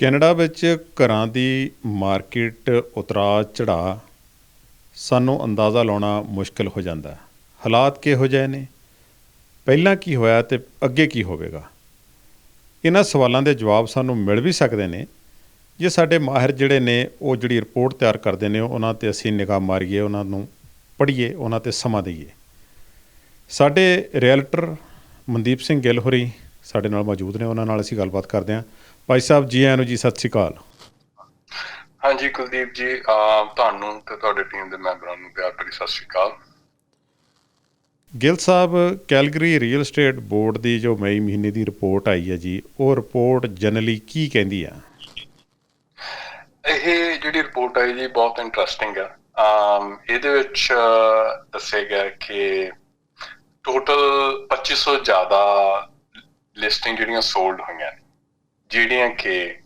Canada ਵਿੱਚ ਘਰਾਂ ਦੀ market ਉਤਰਾ ਚੜਾ ਸਾਨੂੰ ਅੰਦਾਜ਼ਾ ਲਾਉਣਾ ਮੁਸ਼ਕਲ ਹੋ ਜਾਂਦਾ ਹੈ। ਹਾਲਾਤ ਕਿਹੋ ਜਿਹੇ ਨੇ? ਪਹਿਲਾਂ ਕੀ ਹੋਇਆ ਤੇ ਅੱਗੇ ਕੀ ਹੋਵੇਗਾ? ਇਹਨਾਂ ਸਵਾਲਾਂ ਦੇ ਜਵਾਬ ਸਾਨੂੰ ਮਿਲ ਵੀ ਸਕਦੇ ਨੇ। ਜੇ ਸਾਡੇ ਮਾਹਿਰ ਜਿਹੜੇ ਨੇ, ਉਹ ਜਿਹੜੀ ਰਿਪੋਰਟ ਤਿਆਰ ਕਰਦੇ ਨੇ, ਉਹਨਾਂ ਤੇ ਅਸੀਂ ਨਿਗਾਹ ਮਾਰੀਏ, ਉਹਨਾਂ ਨੂੰ ਪੜ੍ਹੀਏ, ਉਹਨਾਂ ਤੇ ਸਮਾਂ ਦਈਏ। ਸਾਡੇ ਰਿਐਲਟਰ ਮਨਦੀਪ ਸਿੰਘ ਗਿੱਲ ਹੋਰੀ ਸਾਡੇ ਨਾਲ ਮੌਜੂਦ ਨੇ, ਉਹਨਾਂ ਨਾਲ ਅਸੀਂ ਗੱਲਬਾਤ ਕਰਦੇ ਹਾਂ। ਭਾਈ ਸਾਹਿਬ ਜੀ ਆਇਆਂ ਨੂੰ ਜੀ ਸਤਿ ਸ਼੍ਰੀ ਅਕਾਲ। ਹਾਂਜੀ ਕੁਲਦੀਪ ਜੀ ਤੁਹਾਨੂੰ ਤੇ ਤੁਹਾਡੇ ਟੀਮ ਦੇ ਮੈਂਬਰਾਂ ਨੂੰ ਪਿਆਰ ਭਰੀ ਸਤਿ ਸ਼੍ਰੀ ਅਕਾਲ। Gill Sahib Calgary real estate board ਦੀ ਜੋ ਮਈ ਮਹੀਨੇ ਦੀ ਰਿਪੋਰਟ ਆਈ ਹੈ ਜੀ ਉਹ ਰਿਪੋਰਟ ਜਨਰਲੀ ਕੀ ਕਹਿੰਦੀ ਆ? ਇਹ ਜਿਹੜੀ ਰਿਪੋਰਟ ਆਈ ਜੀ ਬਹੁਤ ਇੰਟਰਸਟਿੰਗ ਆ। ਅਮ ਇਹਦੇ ਵਿੱਚ ਦੱਸਿਆ ਗਿਆ ਕਿ ਟੋਟਲ 2500 ਜ਼ਿਆਦਾ ਲਿਸਟਿੰਗ ਜਿਹੜੀਆਂ ਸੋਲਡ ਹੋਈਆਂ ਨੇ। ਜਿਹੜੀਆਂ ਕਿ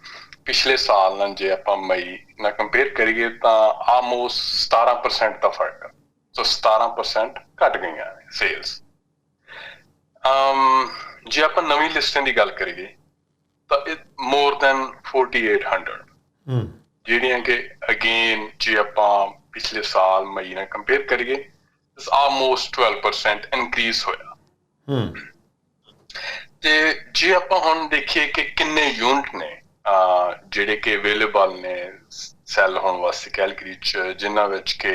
ਪਿਛਲੇ ਸਾਲ ਨਾਲ ਜੇ ਆਪਾਂ ਮਈ ਨਾਲ ਕੰਪੇਅਰ ਕਰੀਏ ਤਾਂ ਆਲਮੋਸਟ 17% ਦਾ ਫ਼ਰਕ ਆ। ਸੋ 17% ਘਟ ਗਈਆਂ ਨੇ ਸੇਲਸ ਅਮ ਜੇ ਆਪਾਂ ਨਵੀਂ ਲਿਸਟਿੰਗ ਦੀ ਗੱਲ ਕਰੀਏ ਤਾਂ ਇਹ ਮੋਰ ਦੈਨ 4800 ਹੂੰ। ਜਿਹੜੀਆਂ ਕਿ ਅਗੇਨ ਜੇ ਆਪਾਂ ਪਿਛਲੇ ਸਾਲ ਮਈ ਨਾਲ ਕੰਪੇਅਰ ਕਰੀਏ ਇਸ ਆਲਮੋਸਟ 12% ਇਨਕਰੀਜ਼ ਹੋਇਆ। ਹੂੰ। ਤੇ ਜੇ ਆਪਾਂ ਹੁਣ ਦੇਖੀਏ ਕਿ ਕਿੰਨੇ ਯੂਨਿਟ ਨੇ ਜਿਹੜੇ ਕਿ ਅਵੇਲੇਬਲ ਨੇ ਸੈਲ ਹੋਣ ਵਾਸਤੇ ਕੈਲਗਰੀ ਚ ਜਿਨ੍ਹਾਂ ਵਿੱਚ ਕਿ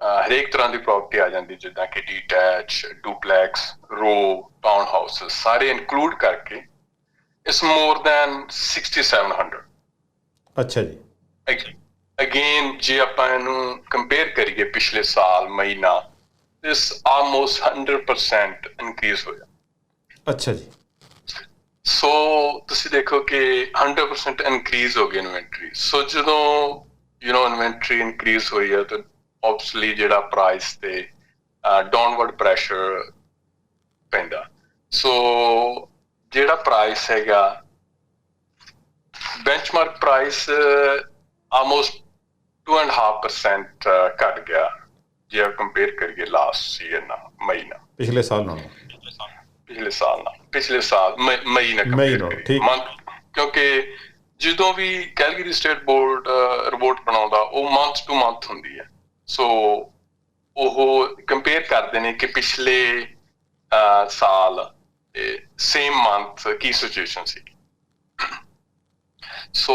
ਹਰੇਕ ਤਰ੍ਹਾਂ ਦੀ ਪ੍ਰਾਪਰਟੀ ਆ ਜਾਂਦੀ ਜਿੱਦਾਂ ਕਿ detach duplex row town houses ਸਾਰੇ ਇਨਕਲੂਡ ਕਰਕੇ ਇਸ ਮੋਰ ਦੈਨ 6700 ਅੱਛਾ ਜੀ। ਅਗੇਨ ਜੇ ਆਪਾਂ ਇਹਨੂੰ ਕੰਪੇਅਰ ਕਰੀਏ ਪਿਛਲੇ ਸਾਲ ਮਈ ਨਾਲ ਇਸ ਆਲਮੋਸਟ 100% ਇਨਕਰੀਜ਼ ਹੋਇਆ। ਅੱਛਾ ਜੀ। ਸੋ ਤੁਸੀਂ ਦੇਖੋ ਕਿ 100% ਇਨਕਰੀਜ਼ ਹੋ ਗਈ ਇਨਵੈਂਟਰੀ। ਸੋ ਜਦੋਂ ਯੂ نو ਇਨਵੈਂਟਰੀ ਇਨਕਰੀਜ਼ ਹੋਈ ਹੈ ਤਾਂ ਆਬਵੀਅਸਲੀ ਜਿਹੜਾ ਪ੍ਰਾਈਸ ਤੇ ਡਾਊਨਵਰਡ ਪ੍ਰੈਸ਼ਰ ਪੈਂਦਾ। ਸੋ ਜਿਹੜਾ ਪ੍ਰਾਈਸ ਹੈਗਾ ਬੈਂਚਮਾਰਕ ਪ੍ਰਾਈਸ ਆਲਮੋਸਟ 2.5% ਅਹ, ਘਟ ਗਿਆ ਜੇ ਕੰਪੇਅਰ ਕਰੀਏ ਲਾਸਟ ਈਅਰ ਨਾਲ ਮਈ ਨਾਲ ਪਿਛਲੇ ਸਾਲ ਨਾਲੋਂ। ਪਿਛਲੇ ਸਾਲ ਨਾਲ ਪਿਛਲੇ ਸਾਲ ਮਈ- ਨਾਲ ਮਈ ਨਾਲ। ਠੀਕ। ਕਿਉਂਕਿ ਜਦੋਂ ਵੀ ਕੈਲਗਰੀ ਸਟੇਟ ਬੋਰਡ ਰਿਪੋਰਟ ਬਣਾਉਂਦਾ ਉਹ ਮੰਥ ਟੂ ਮੰਥ ਹੁੰਦੀ ਹੈ ਸੋ ਉਹ ਕੰਪੇਅਰ ਕਰਦੇ ਨੇ ਕਿ ਪਿਛਲੇ ਸਾਲ ਸੇਮ ਮੰਥ ਕੀ ਸਿਚੁਏਸ਼ਨ ਸੀ ਸੋ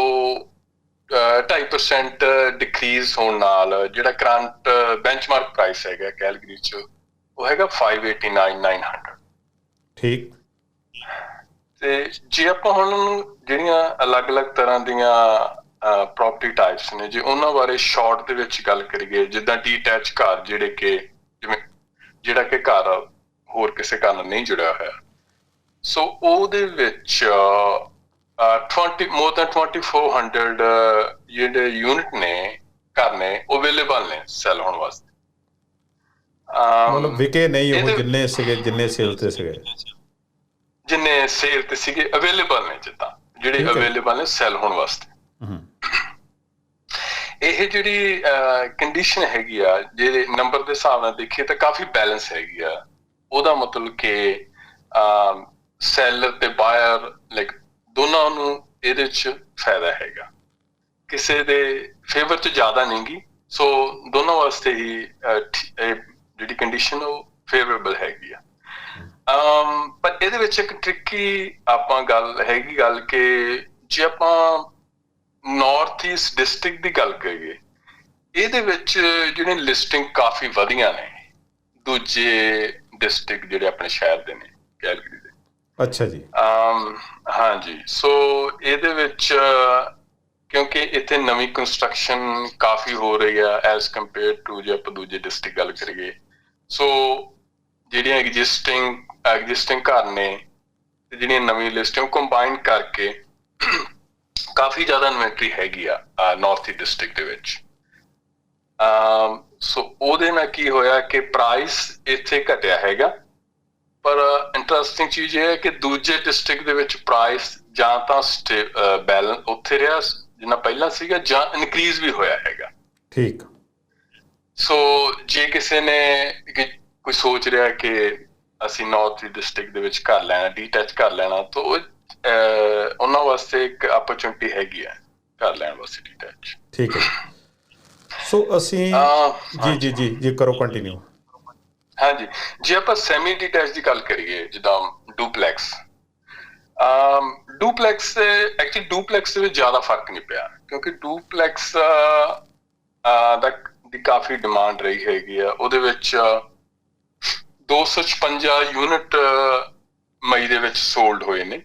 ਅਹ, 2.5% ਡਿਕਰੀਜ਼ ਹੋਣ ਨਾਲ ਜਿਹੜਾ ਕਰੰਟ ਬੈਂਚਮਾਰਕ ਪ੍ਰਾਈਸ ਹੈਗਾ ਕੈਲਗਰੀ ਚ ਉਹ ਹੈਗਾ 589900 ਠੀਕ। ਤੇ ਜੇ ਆਪਾਂ ਹੁਣ ਜਿਹੜੀਆਂ ਅਲੱਗ-ਅਲੱਗ ਤਰ੍ਹਾਂ ਦੀਆਂ ਪ੍ਰਾਪਰਟੀ ਟਾਈਪਸ ਨੇ ਜੇ ਉਹਨਾਂ ਬਾਰੇ ਸ਼ਾਰਟ ਦੇ ਵਿੱਚ ਗੱਲ ਕਰੀਏ ਜਿੱਦਾਂ ਡੀਟੈਚ ਘਰ ਜਿਹੜੇ ਕਿ ਜਿਵੇਂ ਜਿਹੜਾ ਕਿ ਘਰ ਹੋਰ ਕਿਸੇ ਘਰ ਨਾਲ ਨਹੀਂ ਜੁੜਿਆ ਹੋਇਆ। ਸੋ ਉਹਦੇ ਵਿੱਚ ਅਹ, 20 ਮੋਰ ਦੈਨ 2400 ਅਹ, ਜਿਹੜੇ ਯੂਨਿਟ ਨੇ ਘਰ ਨੇ ਅਵੇਲੇਬਲ ਨੇ ਸੈਲ ਹੋਣ ਵਾਸਤੇ। ਮਤਲਬ ਵਿਕੇ ਨਹੀਂ ਉਹ ਜਿੰਨੇ ਸੀਗੇ ਜਿੰਨੇ ਸੇਲ ਤੇ ਸੀਗੇ। ਜਿੰਨੇ ਸੇਲ ਤੇ ਸੀਗੇ ਅਵੇਲੇਬਲ ਨੇ ਜਿੱਦਾਂ ਜਿਹੜੇ। ਅਵੇਲੇਬਲ ਨੇ ਸੈਲ ਹੋਣ ਵਾਸਤੇ। ਇਹ ਜਿਹੜੀ ਕੰਡੀਸ਼ਨ ਹੈਗੀ ਆ ਜਿਹੜੇ ਨੰਬਰ ਦੇ ਹਿਸਾਬ ਨਾਲ ਦੇਖੀਏ ਤਾਂ ਕਾਫੀ ਬੈਲੈਂਸ ਹੈਗੀ ਆ। ਉਹਦਾ ਮਤਲਬ ਕਿ ਸੈਲਰ ਤੇ ਬਾਇਰ ਲਾਈਕ ਦੋਨਾਂ ਨੂੰ ਇਹਦੇ ਚ ਫਾਇਦਾ ਹੈਗਾ। ਕਿਸੇ ਦੇ ਫੇਵਰ ਚ ਜ਼ਿਆਦਾ ਨਹੀਂਗੀ ਸੋ ਦੋਨਾਂ ਵਾਸਤੇ ਹੀ ਜਿਹੜੀ ਕੰਡੀਸ਼ਨ ਉਹ ਫੇਵਰੇਬਲ ਹੈਗੀ ਆ। ਅਮ ਪਰ ਇਹਦੇ ਵਿੱਚ ਇੱਕ ਟ੍ਰਿਕੀ ਆਪਾਂ ਗੱਲ ਹੈਗੀ ਗੱਲ ਕਿ ਜੇ ਆਪਾਂ ਨਾਰਥ ਈਸਟ ਡਿਸਟ੍ਰਿਕਟ ਦੀ ਗੱਲ ਕਰੀਏ ਇਹਦੇ ਵਿੱਚ ਜਿਹੜੇ ਲਿਸਟਿੰਗ ਕਾਫੀ ਵਧੀਆਂ ਨੇ ਦੂਜੇ ਡਿਸਟ੍ਰਿਕਟ ਜਿਹੜੇ ਆਪਣੇ ਸ਼ਹਿਰ ਦੇ ਨੇ ਕੈਲਗਰੀ ਦੇ। ਅੱਛਾ ਜੀ। ਅਮ ਹਾਂਜੀ ਸੋ ਇਹਦੇ ਵਿੱਚ ਕਿਉਂਕਿ ਇੱਥੇ ਨਵੀਂ ਕੰਸਟਰਕਸ਼ਨ ਕਾਫੀ ਹੋ ਰਹੀ ਆ ਐਸ ਕੰਪੇਅਰ ਟੂ ਜੇ ਆਪਾਂ ਦੂਜੇ ਡਿਸਟ੍ਰਿਕਟ ਗੱਲ ਕਰੀਏ। ਸੋ ਜਿਹੜੀਆਂ ਐਗਜ਼ਿਸਟਿੰਗ ਐਗਜ਼ਿਸਟਿੰਗ ਘਰ ਨੇ ਤੇ ਜਿਹੜੀਆਂ ਨਵੀਂ ਲਿਸਟਿੰਗ ਕੰਬਾਈਨ ਕਰਕੇ ਕਾਫੀ ਜ਼ਿਆਦਾ ਇਨਵੈਂਟਰੀ ਹੈਗੀ ਆ ਨਾਰਥ ਈਸਟ ਡਿਸਟ੍ਰਿਕਟ ਦੇ ਵਿੱਚ। ਅਮ ਸੋ ਉਹਦੇ ਨਾਲ ਕੀ ਹੋਇਆ ਕਿ ਪ੍ਰਾਈਸ ਇੱਥੇ ਘਟਿਆ ਹੈਗਾ ਪਰ ਇੰਟਰਸਟਿੰਗ ਚੀਜ਼ ਇਹ ਹੈ ਕਿ ਦੂਜੇ ਡਿਸਟ੍ਰਿਕਟ ਦੇ ਵਿੱਚ ਪ੍ਰਾਈਸ ਜਾਂ ਤਾਂ ਬੈਲੈਂਸ ਉੱਥੇ ਰਿਹਾ ਜਿੰਨਾ ਪਹਿਲਾਂ ਸੀਗਾ ਜਾਂ ਇਨਕਰੀਜ਼ ਵੀ ਹੋਇਆ ਹੈਗਾ। ਠੀਕ। ਸੋ ਜੇ ਕਿਸੇ ਨੇ ਕੋਈ ਸੋਚ ਰਿਹਾ ਕਿ ਅਸੀਂ ਨਾਰਥ ਡਿਸਟ੍ਰਿਕਟ ਦੇ ਵਿੱਚ ਘਰ ਲੈਣਾ ਡੀਟੈਚ ਘਰ ਲੈਣਾ ਤਾਂ ਉਹਨਾਂ ਵਾਸਤੇ ਇੱਕ ਆਪਰਚੁਨਿਟੀ ਹੈਗੀ ਆ ਘਰ ਲੈਣ ਵਾਸਤੇ ਡਿਟੈਚ ਠੀਕ ਹੈ ਸੋ ਅਸੀਂ ਜੀ ਜੀ ਜੀ ਜੀ ਕਰੋ ਕੰਟੀਨਿਊ ਹਾਂਜੀ ਜੇ ਆਪਾਂ ਸੈਮੀ ਡਿਟੈਚ ਦੀ ਗੱਲ ਕਰੀਏ ਜਿੱਦਾਂ duplex um duplex actually duplex ਦੇ ਵਿੱਚ ਜ਼ਿਆਦਾ ਫ਼ਰਕ ਨਹੀਂ ਪਿਆ ਕਿਉਂਕਿ ਡੁਪਲੈਕਸ ਦਾ ਦੀ ਕਾਫੀ ਡਿਮਾਂਡ ਰਹੀ ਹੈਗੀ ਆ ਉਹਦੇ ਵਿੱਚ 256 ਯੂਨਿਟ ਮਈ ਦੇ ਵਿੱਚ ਸੋਲਡ ਹੋਏ ਨੇ।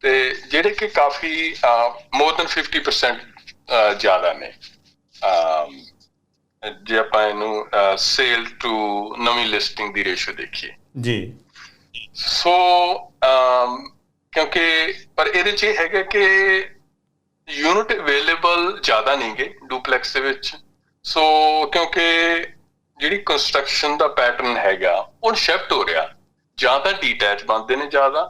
ਤੇ ਜਿਹੜੇ ਕਿ ਕਾਫੀ ਮੋਰ ਦਨ 50% ਅਹ, ਜ਼ਿਆਦਾ ਨੇ। ਅਮ, ਜੇ ਆਪਾਂ ਇਹਨੂੰ ਸੇਲ ਟੂ ਨਵੀਂ ਲਿਸਟਿੰਗ ਦੀ ਰੇਸ਼ੋ ਦੇਖੀਏ। ਜੀ। ਸੋ ਅਮ ਕਿਉਂਕਿ ਪਰ ਇਹਦੇ ਚ ਇਹ ਹੈਗਾ ਕਿ ਯੂਨਿਟ ਅਵੇਲੇਬਲ ਜ਼ਿਆਦਾ ਨਹੀਂਗੇ ਡੁਪਲੈਕਸ ਦੇ ਵਿੱਚ। ਸੋ ਕਿਉਂਕਿ ਜਿਹੜੀ ਕੰਸਟਰਕਸ਼ਨ ਦਾ ਪੈਟਰਨ ਹੈਗਾ, ਉਹ ਸ਼ਿਫਟ ਹੋ ਰਿਹਾ। ਜਾਂ ਤਾਂ ਡੀਟੈਚ ਬਣਦੇ ਨੇ ਜ਼ਿਆਦਾ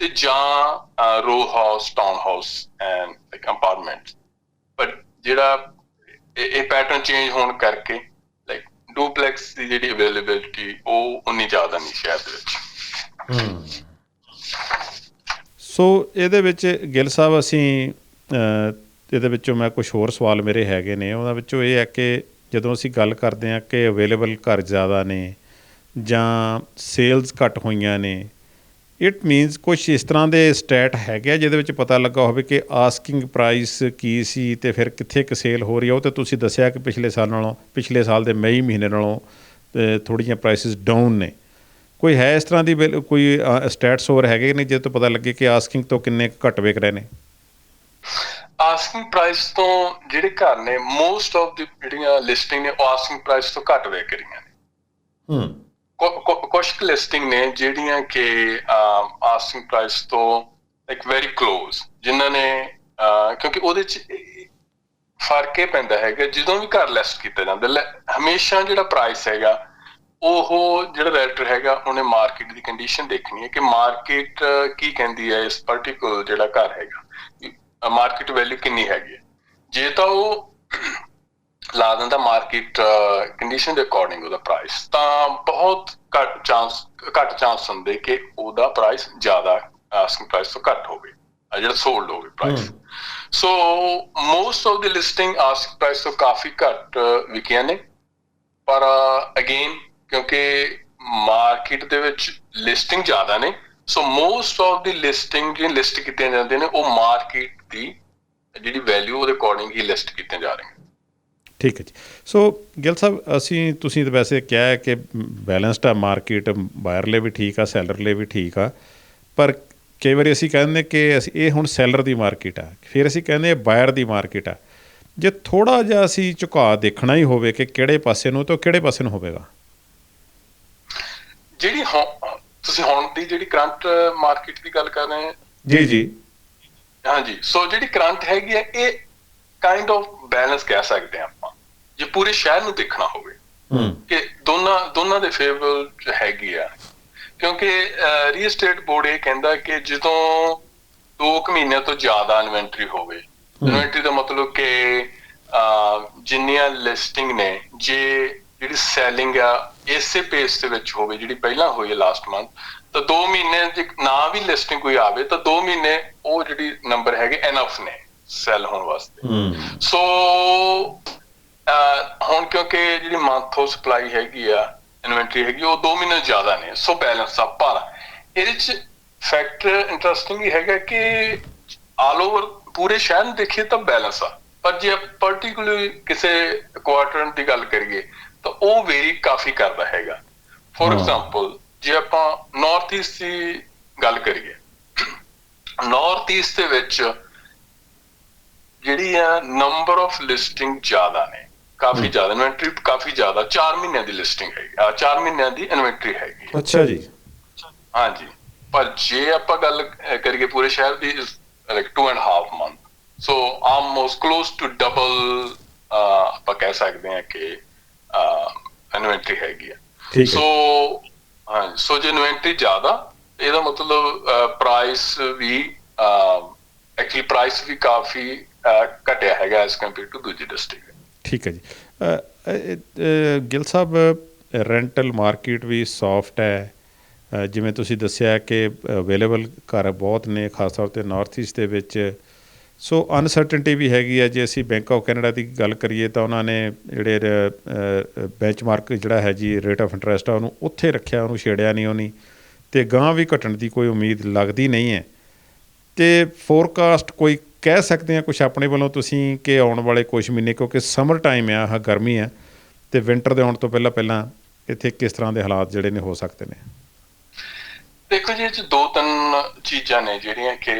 ਤੇ ਜਾਂ row house town house and like apartment ਪਰ ਜਿਹੜਾ ਇਹ ਪੈਟਰਨ ਚੇਂਜ ਹੋਣ ਕਰਕੇ ਲਾਈਕ ਡੁਪਲੈਕਸ ਦੀ ਜਿਹੜੀ ਅਵੇਲੇਬਿਲਟੀ ਉਹ ਉਨੀ ਜ਼ਿਆਦਾ ਨਹੀਂ ਸ਼ਹਿਰ ਦੇ ਵਿੱਚ। ਹੂੰ। ਸੋ ਇਹਦੇ ਵਿੱਚ ਗਿੱਲ ਸਾਹਿਬ, ਅਸੀਂ ਇਹਦੇ ਵਿੱਚੋਂ ਮੈਂ ਕੁਝ ਹੋਰ ਸਵਾਲ ਮੇਰੇ ਹੈਗੇ ਨੇ। ਉਹਨਾਂ ਵਿੱਚੋਂ ਇਹ ਹੈ ਕਿ ਜਦੋਂ ਅਸੀਂ ਗੱਲ ਕਰਦੇ ਹਾਂ ਕਿ ਅਵੇਲੇਬਲ ਘਰ ਜ਼ਿਆਦਾ ਨੇ ਜਾਂ ਸੇਲਸ ਘੱਟ ਹੋਈਆਂ ਨੇ ਇਟ ਮੀਨਸ ਕੁਝ ਇਸ ਤਰ੍ਹਾਂ ਦੇ ਸਟੈਟ ਹੈਗੇ ਆ ਜਿਹਦੇ ਵਿੱਚ ਪਤਾ ਲੱਗਾ ਹੋਵੇ ਕਿ ਆਸਕਿੰਗ ਪ੍ਰਾਈਸ ਕੀ ਸੀ ਤੇ ਫਿਰ ਕਿੱਥੇ ਕਿ ਸੇਲ ਹੋ ਰਹੀ ਹੈ ਉਹ ਤੇ ਤੁਸੀਂ ਦੱਸਿਆ ਕਿ ਪਿਛਲੇ ਸਾਲ ਨਾਲੋਂ, ਪਿਛਲੇ ਸਾਲ ਦੇ ਮਈ ਮਹੀਨੇ ਨਾਲੋਂ ਥੋੜੀਆਂ ਪ੍ਰਾਈਸਿਸ ਡਾਊਨ ਨੇ। ਕੋਈ ਹੈ ਇਸ ਤਰ੍ਹਾਂ ਦੀ ਬਿਲ- ਕੋਈ ਸਟੈਟਸ ਹੋਰ ਹੈਗੇ ਨੇ ਜਿਹਦੇ ਤੋਂ ਪਤਾ ਲੱਗੇ ਕਿ ਆਸਕਿੰਗ ਤੋਂ ਕਿੰਨੇ ਕੁ ਘੱਟ ਵਿਕ ਰਹੇ ਨੇ? ਆਸਕਿੰਗ ਪ੍ਰਾਈਸ ਤੋਂ ਜਿਹੜੇ ਘਰ ਨੇ ਮੋਸਟ ਆਫ ਦੀ ਜਿਹੜੀਆਂ ਲਿਸਟਿੰਗ ਨੇ ਉਹ ਆਸਕਿੰਗ ਪ੍ਰਾਈਸ ਤੋਂ ਘੱਟ ਵੇਚ ਰਹੀਆਂ ਨੇ। ਹੂੰ। ਕੁ- ਕੁ- ਕੁਛ ਲਿਸਟਿੰਗ ਨੇ ਜਿਹੜੀਆਂ ਕਿ ਆਸਕਿੰਗ ਪ੍ਰਾਈਸ ਤੋਂ ਲਾਈਕ ਵੈਰੀ ক্লোਜ਼ ਜਿਨ੍ਹਾਂ ਨੇ ਕਿਉਂਕਿ ਉਹਦੇ ਚ ਫ਼ਰਕ ਇਹ ਪੈਂਦਾ ਹੈਗਾ ਜਦੋਂ ਵੀ ਘਰ ਲਿਸਟ ਕੀਤਾ ਜਾਂਦਾ ਲੈ- ਹਮੇਸ਼ਾ ਜਿਹੜਾ ਪ੍ਰਾਈਸ ਹੈਗਾ ਉਹ ਜਿਹੜਾ ਰੈਟਰ ਹੈਗਾ ਉਹਨੇ ਮਾਰਕੀਟ ਦੀ ਕੰਡੀਸ਼ਨ ਦੇਖਣੀ ਹੈ ਕਿ ਮਾਰਕੀਟ ਕੀ ਕਹਿੰਦੀ ਹੈ ਇਸ ਪਾਰਟਿਕੂਲਰ ਜਿਹੜਾ ਘਰ ਹੈਗਾ। ਮਾਰਕੀਟ ਵੈਲਿਊ ਕਿੰਨੀ ਹੈਗੀ ਹੈ? ਜੇ ਤਾਂ ਉਹ ਲਾ ਦਿੰਦਾ ਮਾਰਕੀਟ ਕੰਡੀਸ਼ਨ ਦੇ ਅਕੋਰਡਿੰਗ ਉਹਦਾ ਪ੍ਰਾਈਸ ਤਾਂ ਬਹੁਤ ਘੱਟ ਚਾਂਸ ਘੱਟ ਚਾਂਸ ਹੁੰਦੇ ਕਿ ਉਹਦਾ ਪ੍ਰਾਈਸ ਜ਼ਿਆਦਾ ਆਸਕਿੰਗ ਪ੍ਰਾਈਸ ਤੋਂ ਘੱਟ ਹੋਵੇ ਜਿਹੜਾ ਸੋਲਡ ਹੋਵੇ price so most of the listing asking price ਤੋਂ ਕਾਫੀ ਘੱਟ ਵਿਕੀਆਂ ਨੇ। ਪਰ ਅਗੇਨ ਕਿਉਂਕਿ ਮਾਰਕੀਟ ਦੇ ਵਿੱਚ ਲਿਸਟਿੰਗ ਜ਼ਿਆਦਾ ਨੇ so most of the listing ਜਿਹੜੀ ਲਿਸਟ ਕੀਤੀਆਂ ਜਾਂਦੀਆਂ ਨੇ ਉਹ ਮਾਰਕੀਟ ਦੀ ਜਿਹੜੀ ਵੈਲਿਊ ਉਹਦੇ ਅਕੋਰਡਿੰਗ ਹੀ ਲਿਸਟ ਕੀਤੀਆਂ ਜਾ ਰਹੀਆਂ। ਠੀਕ ਹੈ ਜੀ। ਸੋ ਗਿੱਲ ਸਾਹਿਬ ਅਸੀਂ ਤੁਸੀਂ ਤਾਂ ਵੈਸੇ ਕਿਹਾ ਹੈ ਕਿ ਬੈਲੈਂਸਡ ਆ ਮਾਰਕੀਟ ਬਾਇਰ ਲਈ ਵੀ ਠੀਕ ਆ ਸੈਲਰ ਲਈ ਵੀ ਠੀਕ ਆ ਪਰ ਕਈ ਵਾਰੀ ਅਸੀਂ ਕਹਿੰਦੇ ਕਿ ਅਸੀਂ ਇਹ ਹੁਣ ਸੈਲਰ ਦੀ ਮਾਰਕੀਟ ਆ ਫਿਰ ਅਸੀਂ ਕਹਿੰਦੇ ਬਾਇਰ ਦੀ ਮਾਰਕੀਟ ਆ। ਜੇ ਥੋੜਾ ਜਿਹਾ ਅਸੀਂ ਝੁਕਾਅ ਦੇਖਣਾ ਹੀ ਹੋਵੇ ਕਿ ਕਿਹੜੇ ਪਾਸੇ ਨੂੰ ਤਾਂ ਕਿਹੜੇ ਪਾਸੇ ਨੂੰ ਹੋਵੇਗਾ? ਜਿਹੜੀ ਤੁਸੀਂ ਹੁਣ ਦੀ ਜਿਹੜੀ ਕਰੰਟ ਮਾਰਕੀਟ ਦੀ ਗੱਲ ਕਰ ਰਹੇ ਹੋ? ਜੀ ਜੀ। ਹਾਂਜੀ। ਸੋ ਜਿਹੜੀ ਕਰੰਟ ਹੈਗੀ ਹੈ ਇਹ ਕਾਈਂਡ ਆਫ ਬੈਲੈਂਸ ਕਹਿ ਸਕਦੇ ਹਾਂ ਆਪਾਂ। ਜੇ ਪੂਰੇ ਸ਼ਹਿਰ ਨੂੰ ਦੇਖਣਾ ਹੋਵੇ ਹੂੰ। ਕਿ ਦੋਨਾਂ ਦੋਨਾਂ ਦੇ ਫੇਵਰ ਹੈਗੀ ਆ। ਕਿਉਂਕਿ ਰੀਅਲ ਏਸਟੇਟ ਬੋਰਡ ਇਹ ਕਹਿੰਦਾ ਕਿ ਜਦੋਂ 2 ਮਹੀਨਿਆਂ ਤੋਂ ਜ਼ਿਆਦਾ ਇਨਵੈਂਟਰੀ ਹੋਵੇ ਇਨਵੈਂਟਰੀ ਦਾ ਮਤਲਬ ਕਿ ਜਿੰਨੀਆਂ ਲਿਸਟਿੰਗ ਨੇ ਜੇ ਜਿਹੜੀ ਸੈਲਿੰਗ ਆ ਇਸੇ ਪੇਸ ਦੇ ਵਿੱਚ ਹੋਵੇ ਜਿਹੜੀ ਪਹਿਲਾਂ ਹੋਈ ਹੈ ਲਾਸਟ ਮੰਥ ਤਾਂ 2 ਮਹੀਨੇ ਜੇ ਨਾ ਵੀ ਲਿਸਟਿੰਗ ਕੋਈ ਆਵੇ ਤਾਂ 2 ਮਹੀਨੇ ਉਹ ਜਿਹੜੀ ਨੰਬਰ ਹੈਗੇ ਐਨਫ ਨੇ ਸੈਲ ਹੋਣ ਵਾਸਤੇ। ਸੋ ਹੁਣ ਕਿਉਂਕਿ ਜਿਹੜੀ ਮੰਥ ਸਪਲਾਈ ਹੈਗੀ ਆ ਇਨਵੈਂਟਰੀ ਹੈਗੀ ਉਹ 2 ਮਹੀਨੇ ਜ਼ਿਆਦਾ ਨੇ ਸੋ ਬੈਲੈਂਸ ਆ ਪਰ ਇਹਦੇ ਚ ਫੈਕਟਰ ਇੰਟਰਸਟਿੰਗ ਹੀ ਹੈਗਾ ਕਿ ਆਲ ਓਵਰ ਪੂਰੇ ਸ਼ਹਿਰ ਨੂੰ ਦੇਖੀਏ ਤਾਂ ਬੈਲੈਂਸ ਆ। ਪਰ ਜੇ ਪਾਰਟਿਕੂਲਰ ਕਿਸੇ ਕੁਆਟਰਨ ਦੀ ਗੱਲ ਕਰੀਏ ਤਾਂ ਉਹ ਵੇਰੀ ਕਾਫੀ ਕਰਦਾ ਹੈਗਾ। ਫੋਰ। ਐਗਜ਼ਾਮਪਲ ਜੇ ਆਪਾਂ ਨਾਰਥ ਈਸਟ ਦੀ ਗੱਲ ਕਰੀਏ ਨਾਰਥ ਈਸਟ ਦੇ ਵਿੱਚ ਜਿਹੜੀ ਆ ਨੰਬਰ ਆਫ ਲਿਸਟਿੰਗ ਜ਼ਿਆਦਾ ਨੇ। ਕਾਫੀ ਜ਼ਿਆਦਾ ਇਨਵੈਂਟਰੀ ਕਾਫੀ ਜ਼ਿਆਦਾ 4 ਮਹੀਨਿਆਂ ਦੀ ਲਿਸਟਿੰਗ ਹੈਗੀ ਆ 4 ਮਹੀਨਿਆਂ ਦੀ ਇਨਵੈਂਟਰੀ ਹੈਗੀ। ਅੱਛਾ ਜੀ। ਹਾਂਜੀ। ਪਰ ਜੇ ਆਪਾਂ ਗੱਲ ਕਰੀਏ ਪੂਰੇ ਸ਼ਹਿਰ ਦੀ like 2 and half month so almost close to double ਆਪਾਂ ਕਹਿ ਸਕਦੇ ਹਾਂ ਕਿ ਇਨਵੈਂਟਰੀ ਹੈਗੀ ਆ। ਸੋ ਹਾਂ। ਸੋ ਜੇ ਇਨਵੈਂਟਰੀ ਜ਼ਿਆਦਾ ਇਹਦਾ ਮਤਲਬ ਪ੍ਰਾਈਸ ਵੀ ਐਕਚੁਅਲੀ ਪ੍ਰਾਈਸ ਵੀ ਕਾਫੀ ਘਟਿਆ ਹੈਗਾ ਐਸ ਕੰਪੇਅਰ ਟੂ ਦੂਜੀ ਡਿਸਟ੍ਰਿਕਟ ਠੀਕ ਹੈ ਜੀ। ਗਿੱਲ ਸਾਹਿਬ ਰੈਂਟਲ ਮਾਰਕੀਟ ਵੀ ਸੌਫਟ ਹੈ। ਜਿਵੇਂ ਤੁਸੀਂ ਦੱਸਿਆ ਕਿ ਅਵੇਲੇਬਲ ਘਰ ਬਹੁਤ ਨੇ ਖਾਸ ਤੌਰ ਤੇ ਨਾਰਥ ਈਸਟ ਦੇ ਵਿੱਚ। ਸੋ ਅਨਸਰਟਨਟੀ ਵੀ ਹੈਗੀ ਹੈ। ਜੇ ਅਸੀਂ ਬੈਂਕ ਆਫ ਕੈਨੇਡਾ ਦੀ ਗੱਲ ਕਰੀਏ ਤਾਂ ਉਹਨਾਂ ਨੇ ਜਿਹੜੇ ਬੈਂਚਮਾਰਕ ਜਿਹੜਾ ਹੈ ਜੀ ਰੇਟ ਆਫ ਇੰਟਰਸਟ ਆ, ਉਹਨੂੰ ਉੱਥੇ ਰੱਖਿਆ, ਉਹਨੂੰ ਛੇੜਿਆ ਨਹੀਂ ਉਹਨੀ। ਤੇ ਗਾਂ ਵੀ ਘਟਣ ਦੀ ਕੋਈ ਉਮੀਦ ਲੱਗਦੀ ਨਹੀਂ ਹੈ। ਤੇ ਫੋਰਕਾਸਟ ਕੋਈ ਕਹਿ ਸਕਦੇ ਆ ਕੁਝ ਆਪਣੇ ਵੱਲੋਂ ਤੁਸੀਂ ਕਿ ਆਉਣ ਵਾਲੇ ਕੁਝ ਮਹੀਨੇ, ਕਿਉਂਕਿ ਸਮਰ ਟਾਈਮ ਆ, ਆਹ ਗਰਮੀ ਆ ਤੇ ਵਿੰਟਰ ਦੇ ਆਉਣ ਤੋਂ ਪਹਿਲਾਂ ਪਹਿਲਾਂ ਇੱਥੇ ਕਿਸ ਤਰ੍ਹਾਂ ਦੇ ਹਾਲਾਤ ਜਿਹੜੇ ਨੇ ਹੋ ਸਕਦੇ ਨੇ? ਦੇਖੋ ਜੀ, ਇਹ 'ਚ ਦੋ ਤਿੰਨ ਚੀਜ਼ਾਂ ਨੇ ਜਿਹੜੀਆਂ ਕਿ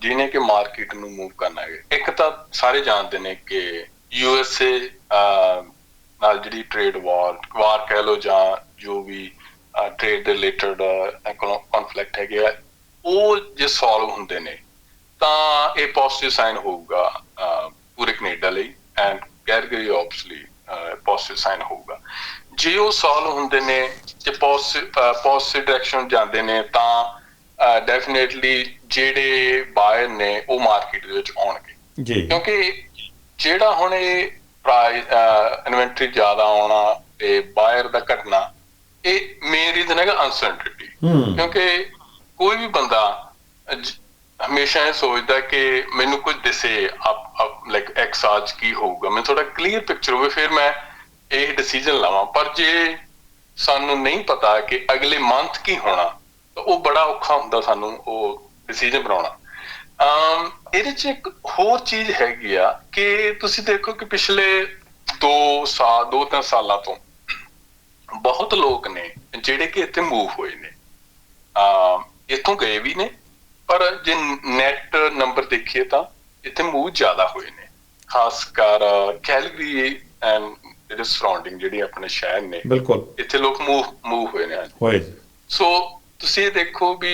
ਜਿਹਨੇ ਕਿ ਮਾਰਕੀਟ ਨੂੰ ਮੂਵ ਕਰਨਾ ਹੈ ਇੱਕ ਤਾਂ ਸਾਰੇ ਜਾਣਦੇ ਨੇ ਕਿ ਯੂ ਐਸ ਏ ਨਾਲ ਜਿਹੜੀ ਟ੍ਰੇਡ ਵਾਰ ਵਾਰ ਕਹਿ ਲੋ ਜਾਂ ਜੋ ਵੀ ਟ੍ਰੇਡ ਦੇ ਰਿਲੇਟਡ ਕਨਫਲਿਕਟ ਹੈਗੇ ਆ, ਉਹ ਜੇ ਸੋਲਵ ਹੁੰਦੇ ਨੇ, ਤਾਂ ਇਹ ਪੋਜ਼ਿਟਿਵ ਸਾਈਨ ਹੋਊਗਾ ਪੂਰੇ ਕੈਨੇਡਾ ਲਈ and Calgary absolutely positive sign ਹੋਊਗਾ। ਜੇ ਉਹ ਸੋਲਵ ਹੁੰਦੇ ਨੇ, ਜੇ ਪੋਜ਼ਿਟਿਵ ਡਾਇਰੈਕਸ਼ਨ ਜਾਂਦੇ ਨੇ, ਤਾਂ ਡੈਫੀਨਿਟਲੀ ਜਿਹੜੇ ਬਾਇਰ ਨੇ ਉਹ ਮਾਰਕੀਟ ਦੇ ਵਿੱਚ ਆਉਣਗੇ। ਜੀ। ਕਿਉਂਕਿ ਜਿਹੜਾ ਹੁਣ ਇਹ ਪ੍ਰਾਈਸ ਇਨਵੈਂਟਰੀ ਜ਼ਿਆਦਾ ਆਉਣਾ ਤੇ ਬਾਇਰ ਦਾ ਘਟਣਾ ਇਹ ਮੇਨ ਰੀਜ਼ਨ ਹੈਗਾ ਅਨਸਰਟਨਟੀ ਕਿਉਂਕਿ ਕੋਈ ਵੀ ਬੰਦਾ ਹਮੇਸ਼ਾ ਇਹ ਸੋਚਦਾ ਕਿ ਮੈਨੂੰ ਕੁਝ ਦਿਸੇ ਆਪ ਲਾਈਕ ਐਕਸ ਅੱਜ ਕੀ ਹੋਊਗਾ। ਮੈਨੂੰ ਥੋੜਾ ਕਲੀਅਰ ਪਿਕਚਰ ਹੋਵੇ ਫਿਰ ਮੈਂ ਇਹ ਡਿਸੀਜਨ ਲਵਾਂ। ਪਰ ਜੇ ਸਾਨੂੰ ਨਹੀਂ ਪਤਾ ਕਿ ਅਗਲੇ ਮੰਥ ਕੀ ਹੋਣਾ ਉਹ ਬੜਾ ਔਖਾ ਹੁੰਦਾ ਸਾਨੂੰ ਉਹ ਡਿਸੀਜਨ ਬਣਾਉਣਾ। ਅਮ ਇਹਦੇ ਚ ਇੱਕ ਹੋਰ ਚੀਜ਼ ਹੈਗੀ ਆ ਕਿ ਤੁਸੀਂ ਦੇਖੋ ਕਿ ਪਿਛਲੇ 2 ਸਾਲ 2-3 ਸਾਲਾਂ ਤੋਂ ਬਹੁਤ ਲੋਕ ਨੇ ਜਿਹੜੇ ਕਿ ਇੱਥੇ ਮੂਵ ਹੋਏ ਨੇ। ਆ ਇੱਥੋਂ ਗਏ ਵੀ ਨੇ ਪਰ ਜੇ ਨੈਟ ਨੰਬਰ ਦੇਖੀਏ ਤਾਂ ਇੱਥੇ ਮੂਵ ਜ਼ਿਆਦਾ ਹੋਏ ਨੇ। ਖਾਸ ਕਰ ਕੈਲਗਰੀ ਐਂਡ ਇਹਦੇ ਸਰਾਊਂਡਿੰਗ ਜਿਹੜੀ ਆਪਣੇ ਸ਼ਹਿਰ ਨੇ ਬਿਲਕੁਲ। ਇੱਥੇ ਲੋਕ ਮੂਵ ਮੂਵ ਹੋਏ ਨੇ। ਹੋਏ। ਸੋ ਤੁਸੀਂ ਇਹ ਦੇਖੋ ਵੀ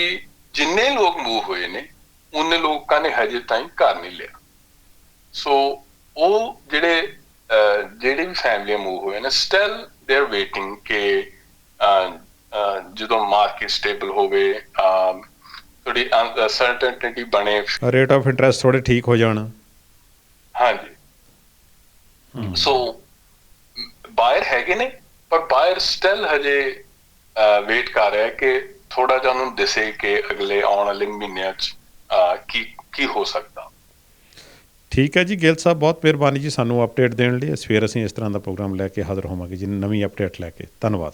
ਜਿੰਨੇ ਲੋਕ ਮੂਵ ਹੋਏ ਨੇ ਉਹਨੇ ਲੋਕਾਂ ਨੇ ਹਜੇ ਤਾਈਂ ਘਰ ਨਹੀਂ ਲਿਆ। ਸੋ ਉਹ ਜਿਹੜੇ ਜਿਹੜੇ ਵੀ ਫੈਮਲੀਆਂ ਮੂਵ ਹੋਏ ਨੇ ਸਟਿਲ ਦੇ ਆਰ ਵੇਟਿੰਗ ਕਿ ਜਦੋਂ ਮਾਰਕੀਟ ਸਟੇਬਲ ਹੋਵੇ ਥੋੜੀ ਸਰਟਨਟੀ ਬਣੇ। ਰੇਟ ਆਫ ਇੰਟਰਸਟ ਥੋੜੇ ਠੀਕ ਹੋ ਜਾਣ। ਹਾਂਜੀ। ਸੋ ਬਾਇਰ ਹੈਗੇ ਨੇ ਪਰ ਬਾਇਰ ਸਟਿਲ ਹਜੇ ਵੇਟ ਕਰ ਰਿਹਾ ਕਿ ਥੋੜਾ ਜਿਹਾ ਉਹਨੂੰ ਦਿਸੇ ਕਿ ਅਗਲੇ ਆਉਣ ਵਾਲੇ ਮਹੀਨਿਆਂ 'ਚ ਕੀ ਕੀ ਹੋ ਸਕਦਾ? ਠੀਕ ਹੈ ਜੀ, ਗਿੱਲ ਸਾਹਿਬ, ਬਹੁਤ ਮਿਹਰਬਾਨੀ ਜੀ ਸਾਨੂੰ ਅਪਡੇਟ ਦੇਣ ਲਈ। ਸਵੇਰ ਅਸੀਂ ਇਸ ਤਰ੍ਹਾਂ ਦਾ ਪ੍ਰੋਗਰਾਮ ਲੈ ਕੇ ਹਾਜ਼ਰ ਹੋਵਾਂਗੇ ਜੀ ਨਵੀਂ ਅਪਡੇਟ ਲੈ ਕੇ। ਧੰਨਵਾਦ।